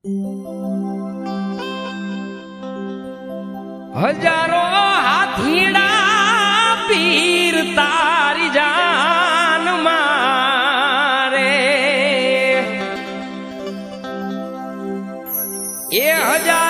હજારો હાથીડા પીર તારી જાન મારે. એ હજાર